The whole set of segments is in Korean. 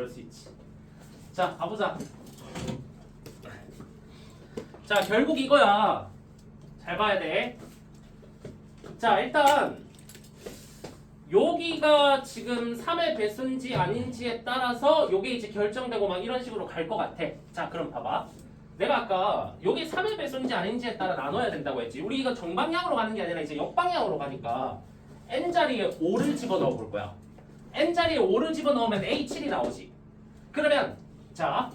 그럴 수 있지. 자, 가보자. 자, 결국 이거야. 잘 봐야 돼. 자, 일단 여기가 지금 3의 배수인지 아닌지에 따라서 요게 이제 결정되고 막 이런 식으로 갈 것 같아. 자, 그럼 봐봐. 내가 아까 여기 3의 배수인지 아닌지에 따라 나눠야 된다고 했지. 우리 이거 정방향으로 가는 게 아니라 이제 역방향으로 가니까 n 자리에 5를 집어넣어 볼 거야. n 자리에 5를 집어넣으면 a7이 나오지. 그러면 자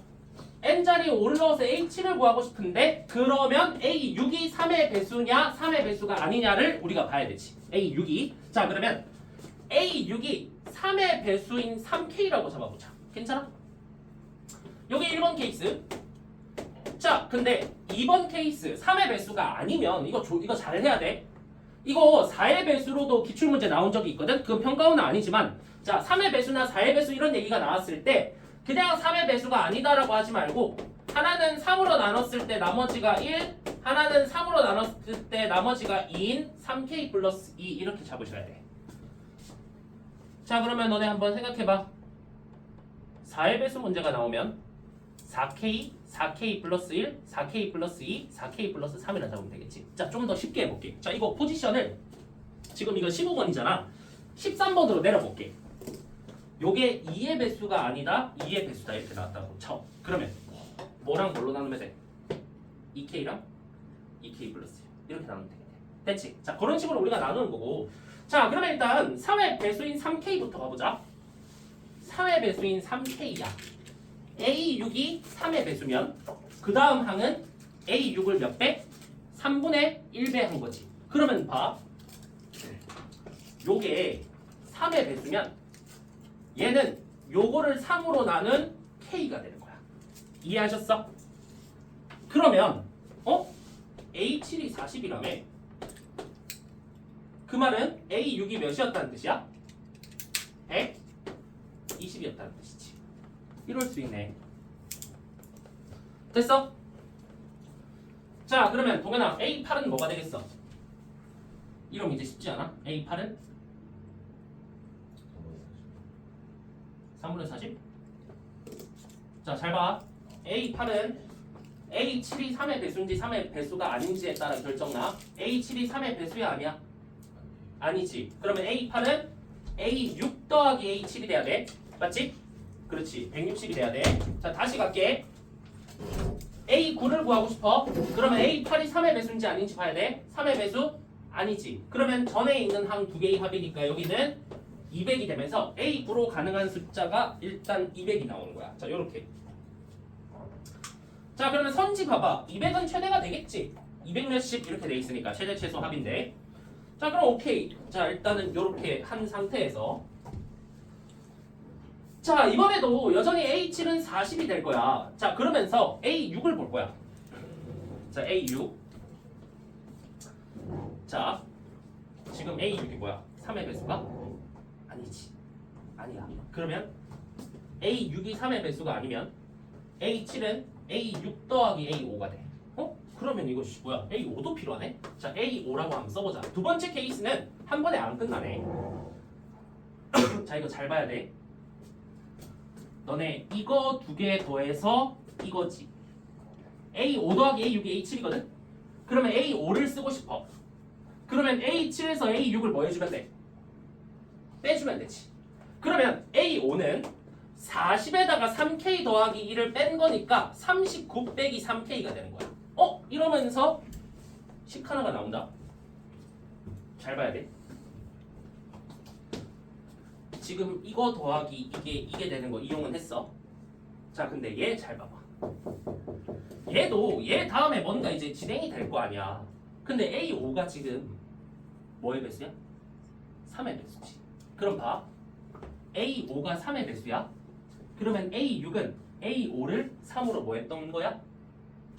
n 자리에 5를 넣어서 a7을 구하고 싶은데 그러면 a6이 3의 배수냐 3의 배수가 아니냐를 우리가 봐야 되지. a6이 자 그러면 a6이 3의 배수인 3k라고 잡아보자. 괜찮아? 여기 1번 케이스. 자, 근데 2번 케이스 3의 배수가 아니면 이거 조, 이거 잘 해야 돼. 이거 4의 배수로도 기출 문제 나온 적이 있거든. 그건 평가원은 아니지만 자, 3의 배수나 4의 배수 이런 얘기가 나왔을 때 그냥 3의 배수가 아니다라고 하지 말고 하나는 3으로 나눴을 때 나머지가 1, 하나는 3으로 나눴을 때 나머지가 2인 3k 플러스 2 이렇게 잡으셔야 돼. 자, 그러면 너네 한번 생각해봐. 4의 배수 문제가 나오면 4k, 4k 플러스 1, 4k 플러스 2, 4k 플러스 3이라 잡으면 되겠지. 자, 좀 더 쉽게 해볼게. 자, 이거 포지션을 지금 이거 15번이잖아. 13번으로 내려볼게. 요게 2의 배수가 아니다, 2의 배수다 이렇게 나왔다고 쳐. 그러면 뭐랑 뭘로 나누면 돼? 2k랑 2k 플러스 1 이렇게 나누면 되겠네. 됐지? 자, 그런 식으로 우리가 나누는 거고. 자, 그러면 일단 3의 배수인 3k부터 가보자. 3의 배수인 3k야. A6이 3의 배수면 그 다음 항은 A6을 몇 배? 3분의 1배 한 거지. 그러면 봐. 요게 3의 배수면 얘는 요거를 3으로 나눈 K가 되는 거야. 이해하셨어? 그러면 어? A7이 40이라며 그 말은 A6이 몇이었다는 뜻이야? 120이었다는 뜻이지. 이럴 수 있네. 됐어? 자, 그러면 동현아, A8은 뭐가 되겠어? 이런 문제 쉽지 않아? A8은 3분의 40? 자, 잘 봐. A8은 A7이 3의 배수인지 3의 배수가 아닌지에 따라 결정나. A7이 3의 배수야 아니야? 아니지. 그러면 A8은 A6 더하기 A7이 돼야 돼. 맞지? 그렇지. 160이 돼야 돼. 자, 다시 갈게. A9를 구하고 싶어. 그러면 A8이 3의 배수인지 아닌지 봐야 돼. 3의 배수? 아니지. 그러면 전에 있는 항 두 개의 합이니까 여기는 200이 되면서 A9로 가능한 숫자가 일단 200이 나오는 거야. 자, 요렇게. 자, 그러면 선지 봐봐. 200은 최대가 되겠지. 200 몇십 이렇게 돼 있으니까 최대 최소 합인데. 자, 그럼 오케이. 자, 일단은 요렇게 한 상태에서 자, 이번에도 여전히 A7은 40이 될 거야. 자, 그러면서 A6을 볼 거야. 자, A6. 자, 지금 A6이 뭐야? 3의 배수가? 아니지. 아니야. 그러면 A6이 3의 배수가 아니면 A7은 A6 더하기 A5가 돼. 어? 그러면 이거 씨, 뭐야? A5도 필요하네? 자, A5라고 한번 써보자. 두 번째 케이스는 한 번에 안 끝나네. 자, 이거 잘 봐야 돼. 너네 이거 두 개 더해서 이거지. A5 더하기 A6이 A7이거든? 그러면 A5를 쓰고 싶어. 그러면 A7에서 A6을 뭐 해주면 돼? 빼주면 되지. 그러면 A5는 40에다가 3K 더하기 1을 뺀 거니까 39 빼기 3K가 되는 거야. 어? 이러면서 식 하나가 나온다. 잘 봐야 돼. 지금 이거 더하기 이게 이게 되는 거 이용은 했어. 자, 근데 얘 잘 봐봐. 얘도 얘 다음에 뭔가 이제 진행이 될 거 아니야. 근데 A5가 지금 뭐의 배수야? 3의 배수지. 그럼 봐. A5가 3의 배수야? 그러면 A6은 A5를 3으로 뭐 했던 거야?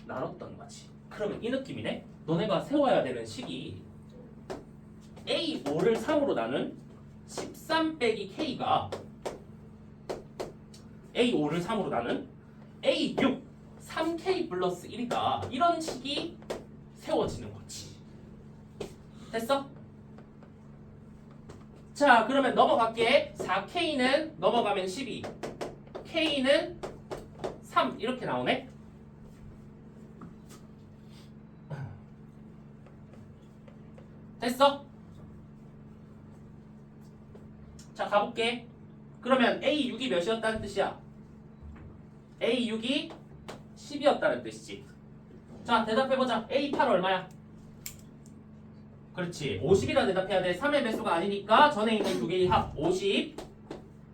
나눴던 거지. 그러면 이 느낌이네. 너네가 세워야 되는 식이 A5를 3으로 나눈 13 빼기 K가 A5를 3으로 나눈 A6 3K 플러스 1이다. 이런 식이 세워지는 거지. 됐어? 자, 그러면 넘어갈게. 4K는 넘어가면 12. K는 3 이렇게 나오네. 됐어? 자 가볼게. 그러면 A6이 몇이었다는 뜻이야? A6이 10이었다는 뜻이지. 자 대답해보자. A8 얼마야? 그렇지. 50이라 대답해야 돼. 3의 배수가 아니니까 전에 있는 두 개의 합 50.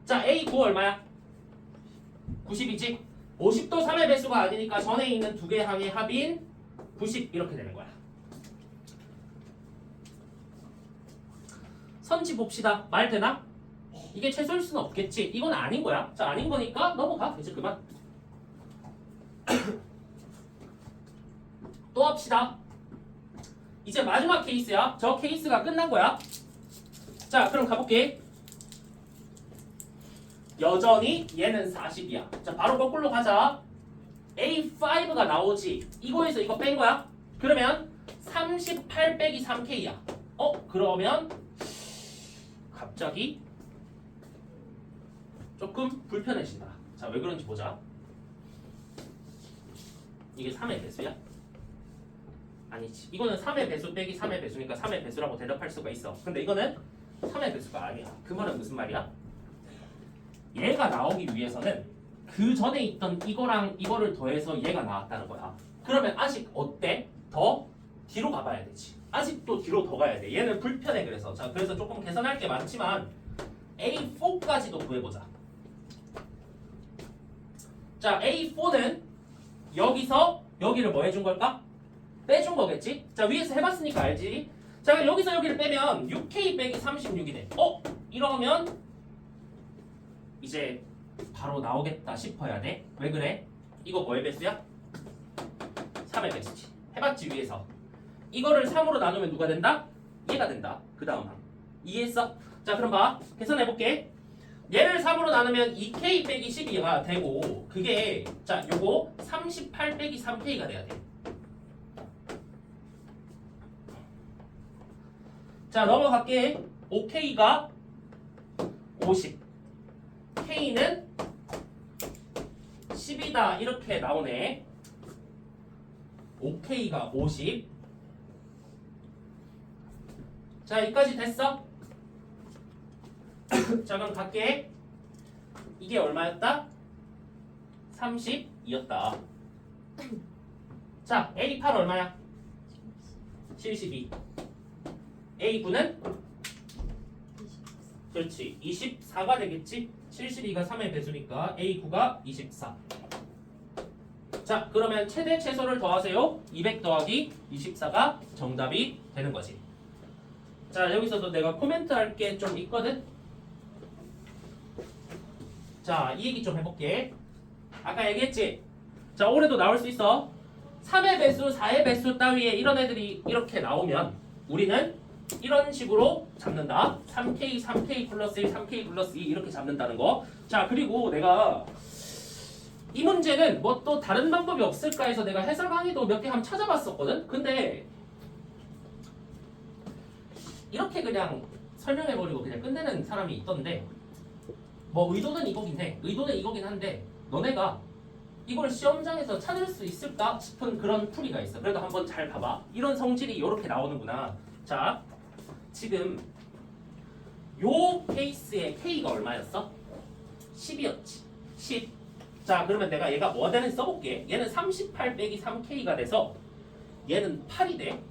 자 A9 얼마야? 90이지. 50도 3의 배수가 아니니까 전에 있는 두 개의 항의 합인 90 이렇게 되는 거야. 선지 봅시다. 말 되나? 이게 최소일 수는 없겠지. 이건 아닌 거야. 자, 아닌 거니까 넘어가. 이제 그만. 또 합시다. 이제 마지막 케이스야. 저 케이스가 끝난 거야. 자, 그럼 가볼게. 여전히 얘는 40이야. 자, 바로 거꾸로 가자. A5가 나오지. 이거에서 이거 뺀 거야. 그러면 38 빼기 3K야. 어? 그러면 갑자기 조금 불편해진다. 자, 왜 그런지 보자. 이게 3의 배수야? 아니지. 이거는 3의 배수 빼기 3의 배수니까 3의 배수라고 대답할 수가 있어. 근데 이거는 3의 배수가 아니야. 그 말은 무슨 말이야? 얘가 나오기 위해서는 그 전에 있던 이거랑 이거를 더해서 얘가 나왔다는 거야. 그러면 아직 어때? 더 뒤로 가봐야 되지. 아직도 뒤로 더 가야 돼. 얘는 불편해 그래서. 자, 그래서 조금 계산할 게 많지만 A4까지도 구해보자. 자, A4는 여기서 여기를 뭐 해준 걸까? 빼준 거겠지? 자, 위에서 해봤으니까 알지? 자, 여기서 여기를 빼면 6K 빼기 36이네. 어? 이러면 이제 바로 나오겠다 싶어야 돼. 왜 그래? 이거 뭐의 배수야? 3의 배수지. 해봤지 위에서. 이거를 3으로 나누면 누가 된다? 얘가 된다. 그 다음 항. 이해했어? 자 그럼 봐. 계산해볼게. 얘를 3으로 나누면 2K 빼기 12가 되고 그게 자 요거 38 빼기 3K가 돼야 돼. 자 넘어갈게. 5K가 50. K는 10이다 이렇게 나오네. 5K가 50. 자, 여기까지 됐어? 자, 그럼 갈게. 이게 얼마였다? 30이었다. 자, A8 얼마야? 72. A9는? 그렇지. 24가 되겠지? 72가 3의 배수니까 A9가 24. 자, 그러면 최대 최소를 더하세요. 200 더하기 24가 정답이 되는 거지. 자, 여기서도 내가 코멘트 할 게 좀 있거든. 자, 이 얘기 좀 해볼게. 아까 얘기했지? 자, 올해도 나올 수 있어. 3의 배수, 4의 배수 따위에 이런 애들이 이렇게 나오면 우리는 이런 식으로 잡는다. 3K, 3K 플러스 1, 3K 플러스 2 이렇게 잡는다는 거. 자, 그리고 내가 이 문제는 뭐 또 다른 방법이 없을까 해서 내가 해설 강의도 몇 개 한번 찾아봤었거든. 근데 이렇게 그냥 설명해버리고 그냥 끝내는 사람이 있던데 뭐 의도는 이거긴 해. 의도는 이거긴 한데 너네가 이걸 시험장에서 찾을 수 있을까 싶은 그런 풀이가 있어. 그래도 한번 잘 봐봐. 이런 성질이 이렇게 나오는구나. 자, 지금 요 케이스의 K가 얼마였어? 10이었지. 10. 자, 그러면 내가 얘가 뭐 되는 써볼게. 얘는 38 빼기 3K가 돼서 얘는 8이 돼.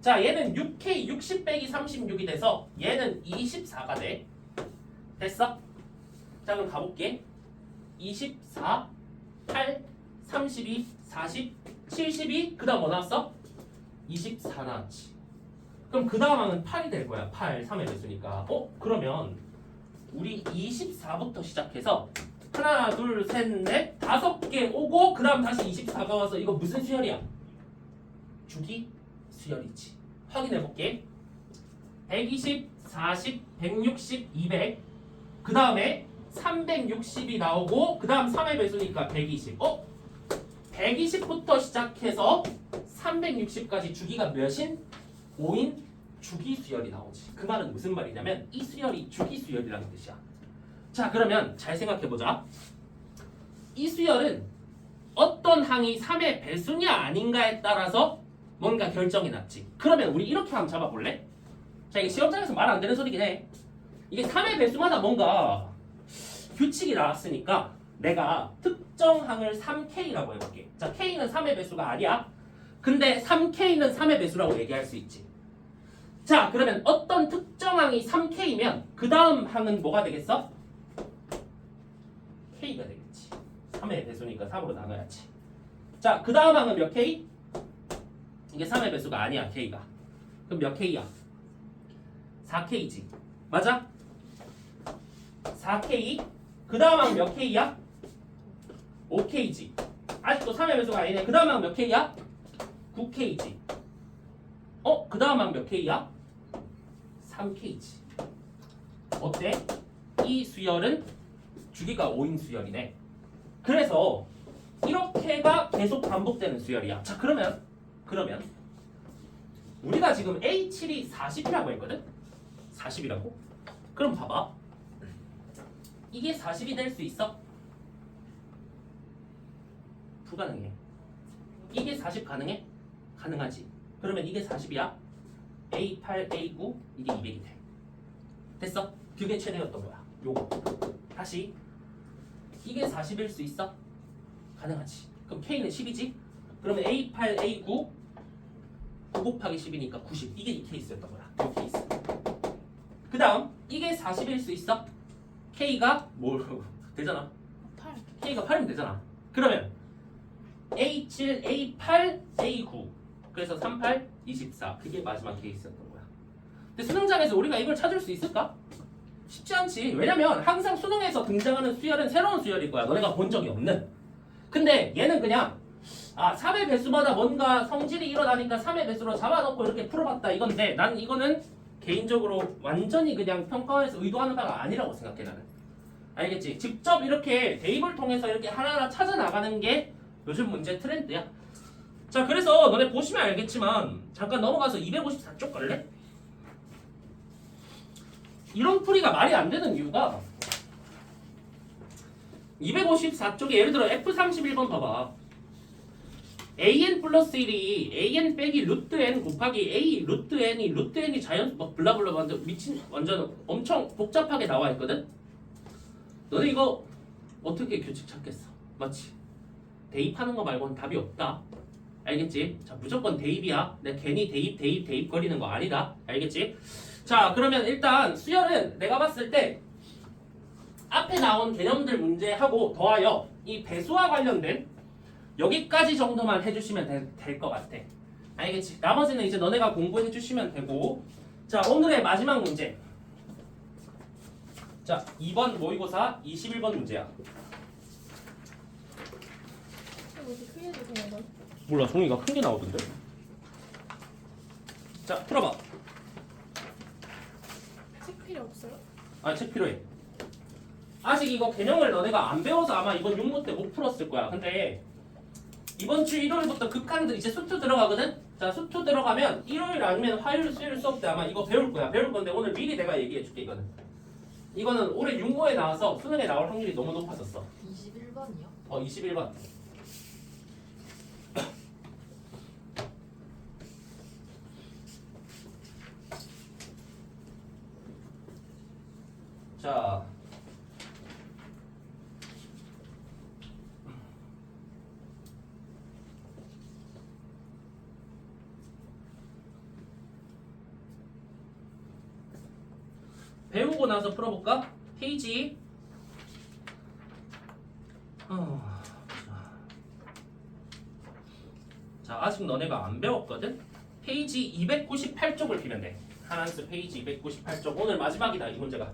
자, 얘는 6K 60 빼기 36이 돼서 얘는 24가 돼. 됐어? 자, 그럼 가볼게. 24, 8, 32, 40, 72. 그 다음 뭐 나왔어? 24 나왔지. 그럼 그 다음 항은 8이 될 거야. 8, 3의 배수니까. 어? 그러면 우리 24부터 시작해서 하나, 둘, 셋, 넷, 다섯 개 오고 그 다음 다시 24가 와서 이거 무슨 수열이야? 주기 수열이지. 확인해 볼게. 120, 40, 160, 200. 그 다음에 360이 나오고 그 다음 3의 배수니까 120. 어? 120부터 시작해서 360까지 주기가 몇인? 5인 주기 수열이 나오지. 그 말은 무슨 말이냐면 이 수열이 주기 수열이라는 뜻이야. 자 그러면 잘 생각해보자. 이 수열은 어떤 항이 3의 배수냐 아닌가에 따라서 뭔가 결정이 났지. 그러면 우리 이렇게 한번 잡아볼래? 자 이게 시험장에서 말 안 되는 소리긴 해. 이게 3의 배수마다 뭔가 규칙이 나왔으니까 내가 특정 항을 3K라고 해볼게. 자 K는 3의 배수가 아니야. 근데 3K는 3의 배수라고 얘기할 수 있지. 자 그러면 어떤 특정 항이 3K면 그 다음 항은 뭐가 되겠어? K가 되겠지. 3의 배수니까 3으로 나눠야지. 자, 그 다음 항은 몇 K? 이게 3의 배수가 아니야, K가. 그럼 몇 K야? 4K지. 맞아? 4K. 그 다음 항몇 K야? 5K지. 아직도 3의 배수가 아니네. 그 다음 항몇 K야? 9K지. 어? 그 다음 항몇 K야? 3K지. 어때? 이 수열은 주기가 5인 수열이네. 그래서 이렇게가 계속 반복되는 수열이야. 자 그러면 그러면 우리가 지금 A7이 40이라고 했거든? 40이라고? 그럼 봐봐. 이게 40이 될 수 있어? 불가능해. 이게 40 가능해? 가능하지. 그러면 이게 40이야? A8, A9 이게 200이 돼. 됐어? 그게 최대였던 거야. 요거. 다시 이게 40일 수 있어? 가능하지. 그럼 K는 10이지? 그러면 A8, A9 9 곱하기 10이니까 90. 이게 이 케이스였던 거야. 이 케이스. 그 다음 이게 40일 수 있어? K가 뭘 되잖아. 8 K가 8이면 되잖아. 그러면 A7, A8, A9 그래서 38, 24 그게 마지막 케이스였던 거야. 근데 수능장에서 우리가 이걸 찾을 수 있을까? 쉽지 않지. 왜냐면 항상 수능에서 등장하는 수열은 새로운 수열일 거야. 너네가 본 적이 없는. 근데 얘는 그냥 아 3의 배수마다 뭔가 성질이 일어나니까 3의 배수로 잡아놓고 이렇게 풀어봤다 이건데 난 이거는 개인적으로 완전히 그냥 평가에서 의도하는 바가 아니라고 생각해 나는. 알겠지? 직접 이렇게 대입을 통해서 이렇게 하나하나 찾아 나가는 게 요즘 문제 트렌드야. 자, 그래서 너네 보시면 알겠지만 잠깐 넘어가서 254쪽 갈래? 이런 풀이가 말이 안 되는 이유가 254쪽에 예를 들어 F31번 봐봐. an 플러스 1이 an 빼기 루트 n 곱하기 a 루트 n이 루트 n이 자연 막 블라블라 완전 미친 완전 엄청 복잡하게 나와 있거든. 너네 이거 어떻게 규칙 찾겠어? 맞지? 대입하는 거 말고는 답이 없다. 알겠지? 자 무조건 대입이야. 내가 괜히 대입 대입 대입 거리는 거 아니다. 알겠지? 자 그러면 일단 수열은 내가 봤을 때 앞에 나온 개념들 문제하고 더하여 이 배수와 관련된 여기까지 정도만 해주시면 될 것 같아. 알겠지? 나머지는 이제 너네가 공부해 주시면 되고 자 오늘의 마지막 문제 자 2번 모의고사 21번 문제야 어디 크게 해주세요 너 몰라 종이가 큰 게 나오던데? 자 풀어봐. 책 필요 없어요? 아책 필요해. 아직 이거 개념을 너네가 안 배워서 아마 이번 육모 때 못 풀었을 거야. 근데 이번 주 일요일부터 극한들 이제 수투 들어가거든? 자 수투 들어가면 일요일 아니면 화요일 수요일 수업 때 아마 이거 배울 거야. 배울 건데 오늘 미리 내가 얘기해 줄게 이거는. 이거는 올해 육모에 나와서 수능에 나올 확률이 너무 높아졌어. 21번이요? 어 21번 자 나서 풀어볼까? 페이지 어, 자, 아직 너네가 안 배웠거든? 페이지 298쪽을 피면 돼. 하나스 페이지 298쪽. 오늘 마지막이다, 이 문제가.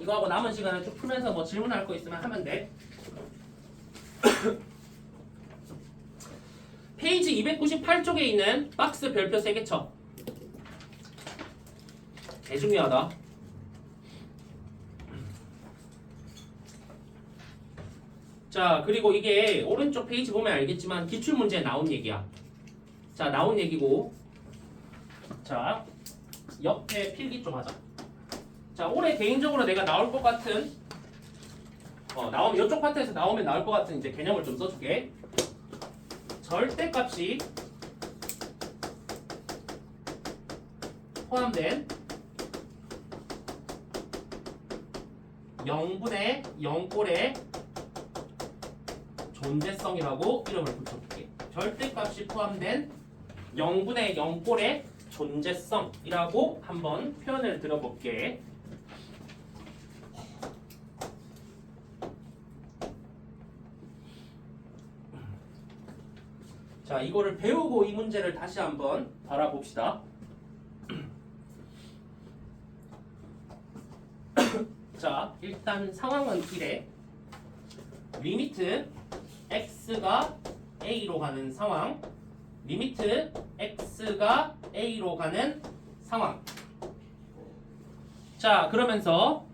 이거 하고 남은 시간에 쭉 풀면서 뭐 질문할 거 있으면 하면 돼. 페이지 298쪽에 있는 박스 별표 3개 쳐. 개 중요하다. 자 그리고 이게 오른쪽 페이지 보면 알겠지만 기출 문제에 나온 얘기야. 자 나온 얘기고. 자 옆에 필기 좀 하자. 자 올해 개인적으로 내가 나올 것 같은 어 나오면 이쪽 파트에서 나오면 나올 것 같은 이제 개념을 좀 써줄게. 절대값이 포함된 0분의 0꼴의 존재성이라고 이름을 붙여볼게. 절대값이 포함된 0분의 0꼴의 존재성이라고 한번 표현을 들어볼게. 자, 이거를 배우고 이 문제를 다시 한번 바라봅시다. 자, 일단 상황은 이래. 리미트 x가 a로 가는 상황. 리미트 x가 a로 가는 상황. 자, 그러면서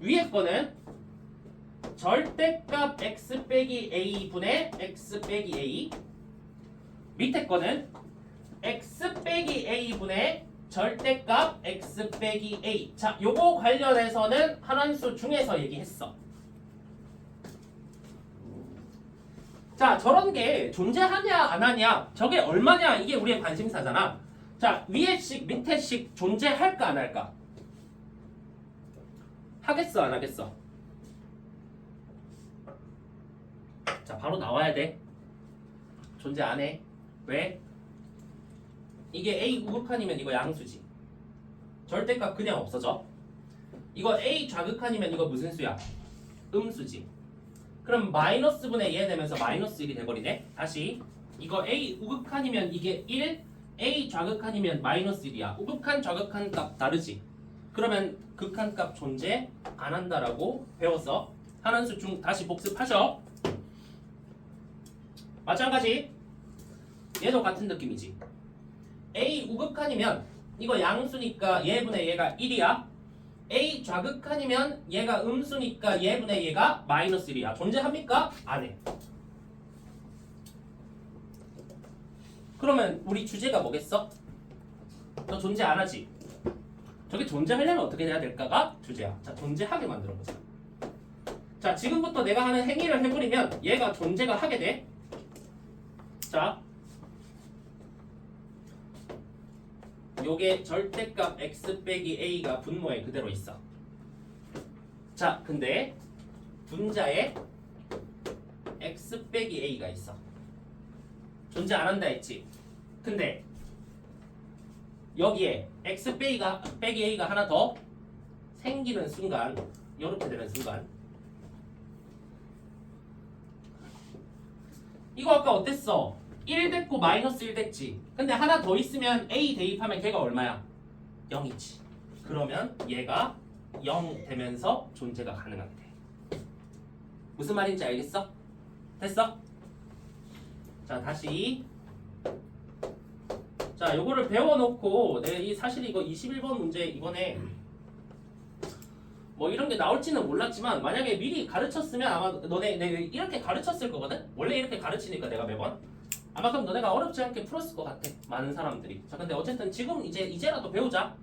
위에 거는 절대값 x 빼기 a 분의 x 빼기 a. 밑에 거는 x 빼기 a 분의 절대값 x 빼기 a. 자, 요거 관련해서는 한한수 중에서 얘기했어. 자, 저런 게 존재하냐 안 하냐, 저게 얼마냐 이게 우리의 관심사잖아. 자, 위에 식 밑에 식 존재할까 안 할까? 하겠어 안 하겠어? 자, 바로 나와야 돼. 존재 안 해. 왜? 이게 A 우극한이면 이거 양수지. 절대값 그냥 없어져. 이거 A 좌극한이면 이거 무슨 수야? 음수지. 그럼 마이너스 분의 얘 되면서 마이너스 1이 돼버리네. 다시 이거 A 우극한이면 이게 1, A 좌극한이면 마이너스 1이야. 우극한 좌극한 값 다르지. 그러면 극한 값 존재 안 한다라고 배웠어. 한한수 중 다시 복습하셔. 마찬가지. 얘도 같은 느낌이지. A 우극한이면 이거 양수니까 얘분의 얘가 1이야. A 좌극한이면 얘가 음수니까 얘분의 얘가 마이너스 1이야. 존재합니까? 안 해. 그러면 우리 주제가 뭐겠어? 너 존재 안 하지? 저게 존재하려면 어떻게 해야 될까가 주제야. 자, 존재하게 만들어 보자. 자, 지금부터 내가 하는 행위를 해버리면 얘가 존재가 하게 돼. 자, 요게 절대값 x 빼기 a가 분모에 그대로 있어. 자, 근데 분자에 x 빼기 a가 있어. 존재 안 한다 했지. 근데 여기에 x 빼기가 빼기 a가 하나 더 생기는 순간 이렇게 되는 순간 이거 아까 어땠어? 1 됐고 마이너스 1 됐지. 근데 하나 더 있으면 a 대입하면 걔가 얼마야? 0이지. 그러면 얘가 0 되면서 존재가 돼. 무슨 말인지 알겠어? 됐어? 자 다시 자 요거를 배워놓고 내가 이 사실 이거 21번 문제 이번에 뭐 이런 게 나올지는 몰랐지만 만약에 미리 가르쳤으면 아마 너네 내가 이렇게 가르쳤을 거거든? 원래 이렇게 가르치니까 내가 매번 아마 그럼 너네가 어렵지 않게 풀었을 것 같아 많은 사람들이. 자 근데 어쨌든 지금 이제 이제라도 배우자.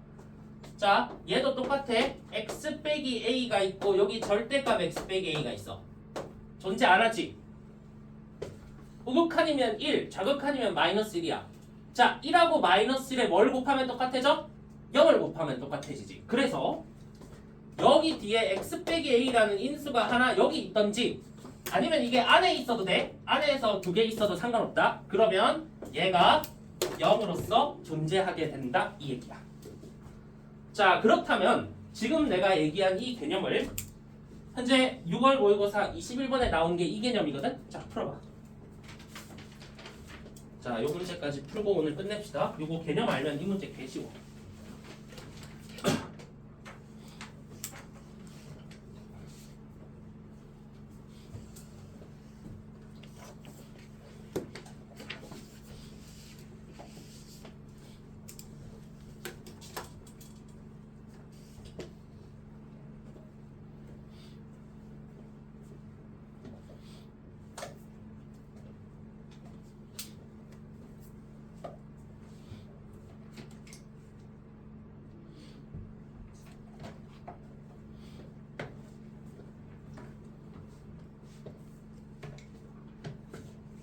자 얘도 똑같아. X 빼기 a가 있고 여기 절대값 x 빼기 a가 있어. 존재 안 하지? 우극한이면 1 좌극한이면 마이너스 1이야. 자 1하고 마이너스 1에 뭘 곱하면 똑같아져? 0을 곱하면 똑같아지지. 그래서 여기 뒤에 x 빼기 a라는 인수가 하나 여기 있던지 아니면 이게 안에 있어도 돼. 안에서 두 개 있어도 상관없다. 그러면 얘가 0으로서 존재하게 된다 이 얘기야. 자 그렇다면 지금 내가 얘기한 이 개념을 현재 6월 모의고사 21번에 나온 게 이 개념이거든. 자 풀어봐. 자, 요 문제까지 풀고 오늘 끝냅시다. 요거 개념 알면 이 문제 개 쉬워.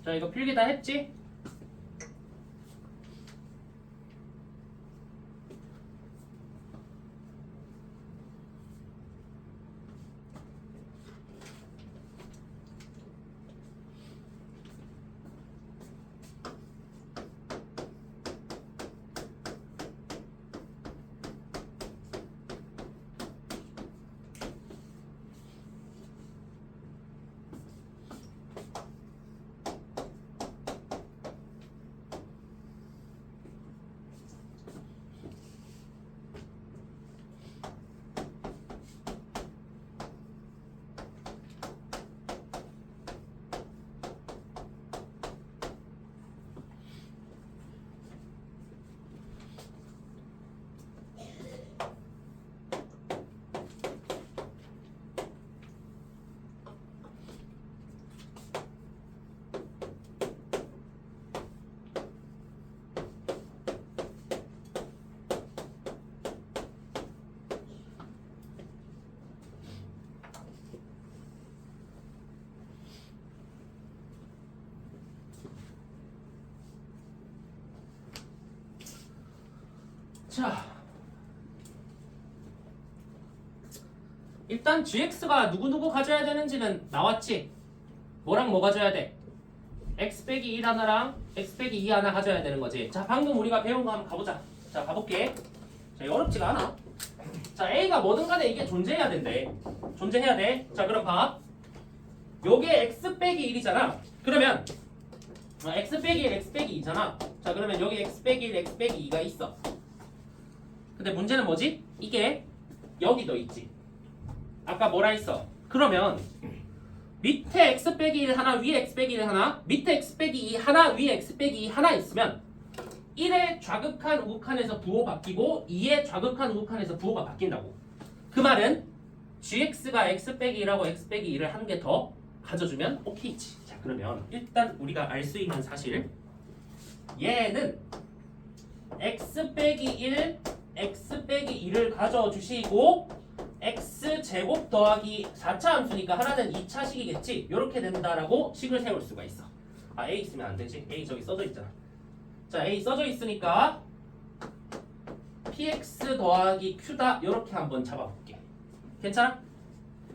자 이거 필기 다 했지? 자. 일단 gx가 누구누구 가져야 되는지는 나왔지? 뭐랑 뭐 가져야 돼? x 빼기 1 하나랑 x 빼기 2 하나 가져야 되는 거지. 자 방금 우리가 배운 거 한번 가보자. 자 가볼게. 자 어렵지가 않아. 자 a가 뭐든 간에 이게 존재해야 된대. 존재해야 돼자 그럼 봐 요게 x 빼기 1이잖아. 그러면 어, x 빼기 1 x 빼기 2잖아. 자 그러면 여기 x 빼기 1 x 빼기 2가 있어 근데 문제는 뭐지? 이게 여기도 있지. 아까 뭐라 했어? 그러면 밑에 x 빼기 1 하나, 위에 x 빼기 1 하나, 밑에 x 빼기 2 하나, 위에 x 빼기 2 하나 있으면 1의 좌극한 우극한에서 부호 바뀌고 2의 좌극한 우극한에서 부호가 바뀐다고. 그 말은 gx가 x 빼기 1하고 x 빼기 2를 한 개 더 가져주면 오케이지. 자 그러면 일단 우리가 알 수 있는 사실 얘는 x 빼기 1 x 빼기 2를 가져주시고 x 제곱 더하기 4차 함수니까 하나는 2차 식이겠지? 이렇게 된다라고 식을 세울 수가 있어. 아 a 있으면 안 되지? A 저기 써져 있잖아. 자 a 써져 있으니까 px 더하기 q다 이렇게 한번 잡아볼게. 괜찮아?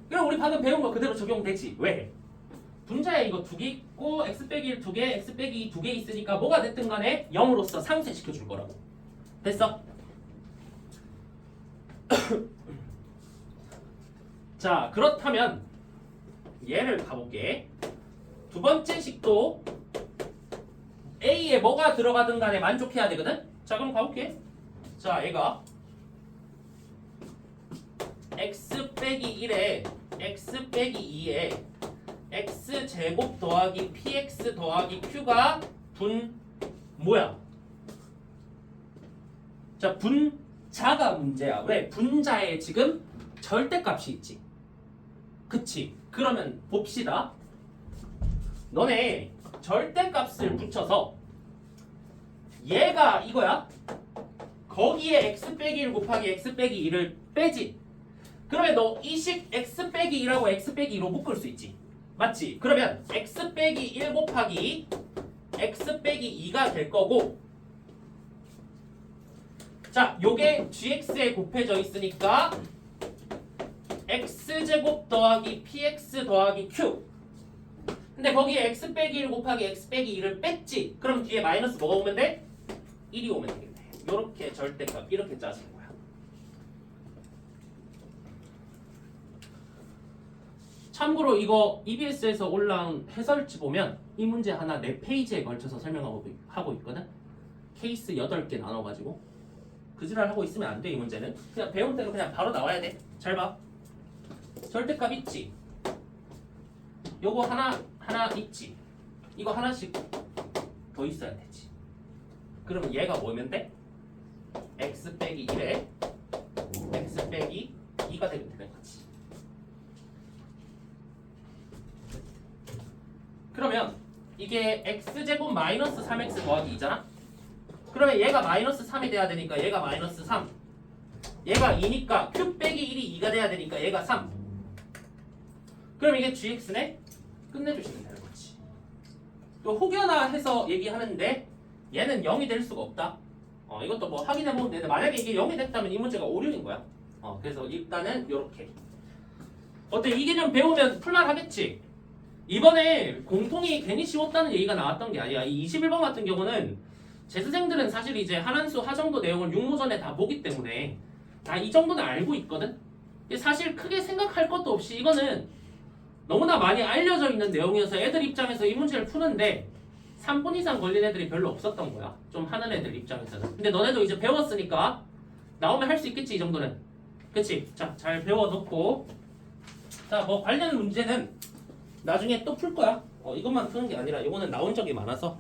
그럼 우리 방금 배운 거 그대로 적용되지? 왜? 분자에 이거 두 개 있고 x 빼기 1 두 개, x 빼기 2 두 개 있으니까 뭐가 됐든 간에 0으로서 상쇄시켜 줄 거라고. 됐어? 자 그렇다면 얘를 가볼게. 두 번째 식도 A에 뭐가 들어가든 간에 만족해야 되거든? 자 그럼 가볼게. 자 얘가 x 빼기 1에 x 빼기 2에 x 제곱 더하기 px 더하기 q가 분 뭐야 자 분 자가 문제야. 왜? 분자에 지금 절대값이 있지. 그치? 그러면 봅시다. 너네 절대값을 붙여서 얘가 이거야. 거기에 x 빼기 1 곱하기 x 빼기 2를 빼지. 그러면 너 이식 x 빼기 2라고 x 빼기 2로 묶을 수 있지. 맞지? 그러면 x 빼기 1 곱하기 x 빼기 2가 될 거고 자 요게 gx에 곱해져 있으니까 x제곱 더하기 px 더하기 q. 근데 거기에 x 빼기 1 곱하기 x 빼기 2를 뺐지? 그럼 뒤에 마이너스 뭐가 오면 돼? 1이 오면 되겠네. 요렇게 절대값 이렇게 짜지는 거야. 참고로 이거 EBS에서 올라온 해설지 보면 이 문제 하나 4페이지에 걸쳐서 설명하고 있거든? 케이스 8개 나눠가지고 그 지랄 하고 있으면 안 돼 이 문제는. 그냥 배운 대로 그냥 바로 나와야 돼잘 봐. 절대값 있지? 요거 하나 하나 있지? 이거 하나씩 더 있어야 되지. 그러면 얘가 뭐면 돼? x 빼기 1에 x 빼기 2가 되면 되는 거지. 그러면 이게 x제곱 마이너스 3x 더하기 2잖아 그러면 얘가 마이너스 3이 돼야 되니까 얘가 마이너스 3 얘가 2니까 q 빼기 1이 2가 돼야 되니까 얘가 3 그럼 이게 gx네? 끝내주시면 되는 거지 또 혹여나 해서 얘기하는데 얘는 0이 될 수가 없다. 어, 이것도 뭐 확인해 보면 되는데 만약에 이게 0이 됐다면 이 문제가 오류인 거야. 어, 그래서 일단은 이렇게. 어때 이 개념 배우면 풀만하겠지? 이번에 공통이 괜히 쉬웠다는 얘기가 나왔던 게 아니야. 이 21번 같은 경우는 재수생들은 사실 이제 한한수 하정도 내용을 육모전에 다 보기 때문에 다 이 정도는 알고 있거든. 사실 크게 생각할 것도 없이 이거는 너무나 많이 알려져 있는 내용이어서 애들 입장에서 이 문제를 푸는데 3분 이상 걸린 애들이 별로 없었던 거야. 좀 하는 애들 입장에서는. 근데 너네도 이제 배웠으니까 나오면 할 수 있겠지 이 정도는. 그치? 자, 잘 배워놓고 자, 뭐 관련 문제는 나중에 또 풀 거야. 어, 이것만 푸는 게 아니라 이거는 나온 적이 많아서